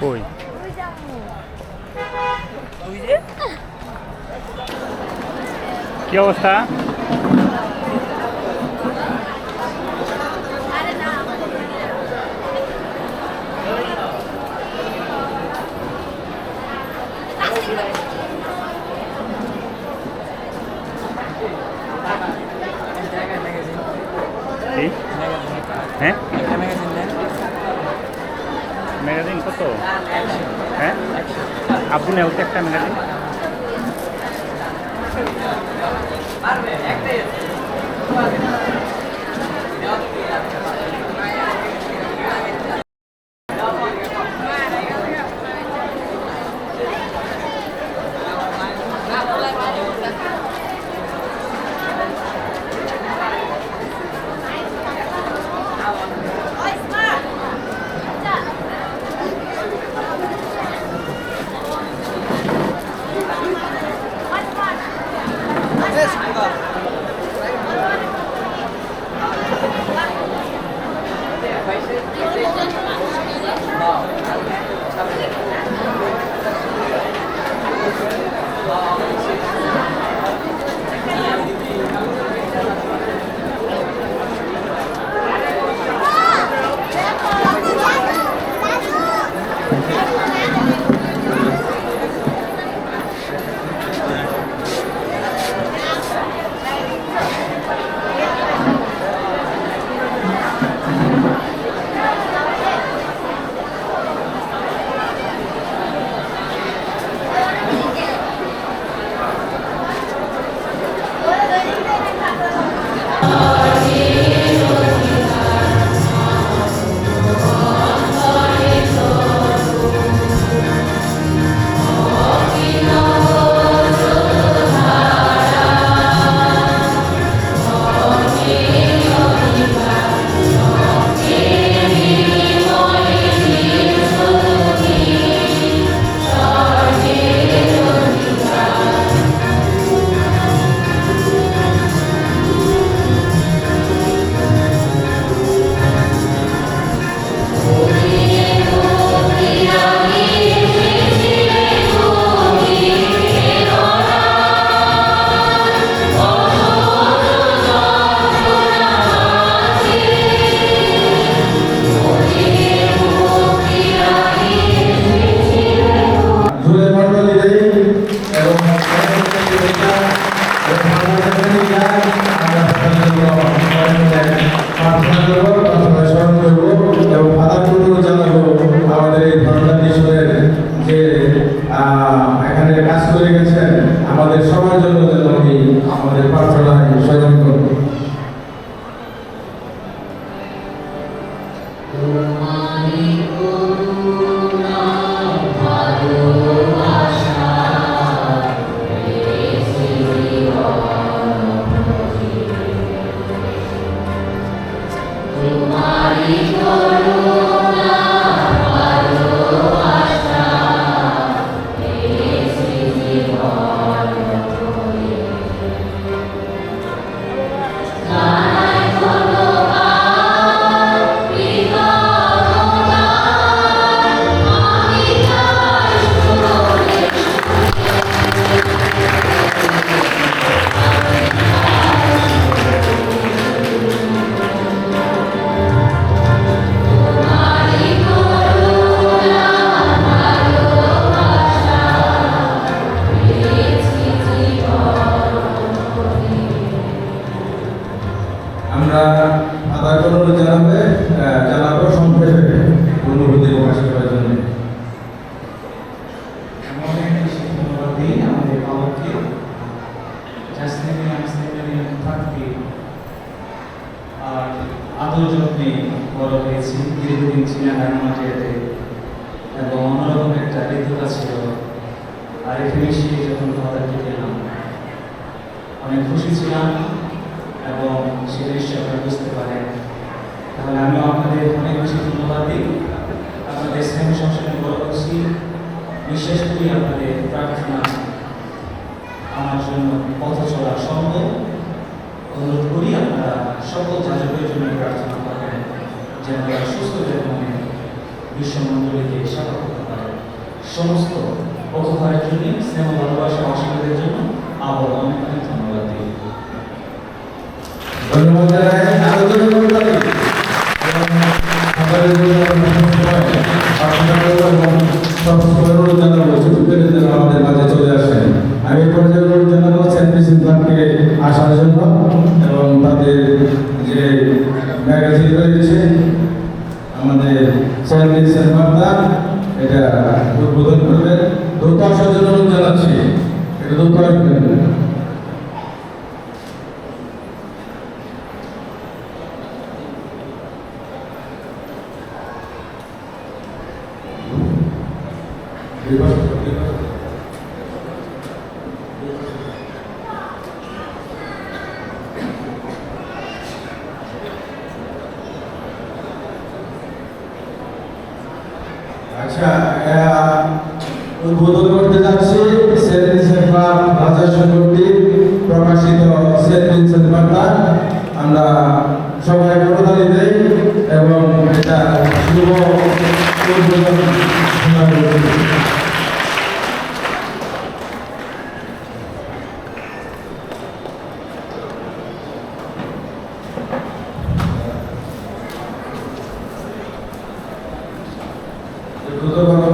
কই কি অবস্থা হ্যাঁ ম্যাগাজিন কত? হ্যাঁ? আব্বু নেওতে একটা ম্যাগাজিন। আমাদের প্রার্থনায় আদর বড় হয়েছি দীর্ঘদিন ছিলেন রাঙামাটিয়াতে এবং অন্যরকম একটা হৃদ্যতা ছিল। আর এখানে এসে যখন ফাদারকে পেলাম অনেক খুশি ছিলাম এবং সেটা নিশ্চয় আপনারা বুঝতে পারেন। তাহলে আমিও আপনাদের অনেক বেশি ধন্যবাদ দিই। আপনাদের স্নেহ সংসারে বড় করছি। বিশেষ করি আপনাদের প্রার্থনা আমার জন্য পথ চলা সম্ভব। অনুরোধ করি আপনারা সকল যাজকের জন্য প্রার্থনা যেন তারা সুস্থ যেন বিশ্বমণ্ডলীকে সেবা করতে পারে সমস্ত উপহারের জন্য, স্নেহ ভালোবাসা অসুবিধার জন্য আবার অনেক অনেক ধন্যবাদ দিই। ধন্যবাদ আমি অনুরোধ জানাব সেন্ট আসার জন্য এবং তাদের যে ম্যাগাজিন রয়েছে আমাদের ভিনসেন্ট বার্তা এটা উদ্বোধন করবেন জন্য অনুরোধ জানাচ্ছি এটা দ্রুত আসবেন উদ্বোধন করতে যাচ্ছি সেন্ট ভিনসেন্ট ক্লাব রাজস্ব কর্তৃক প্রকাশিত সেন্ট আমরা সবাই এবং এটা দ্রুত করো।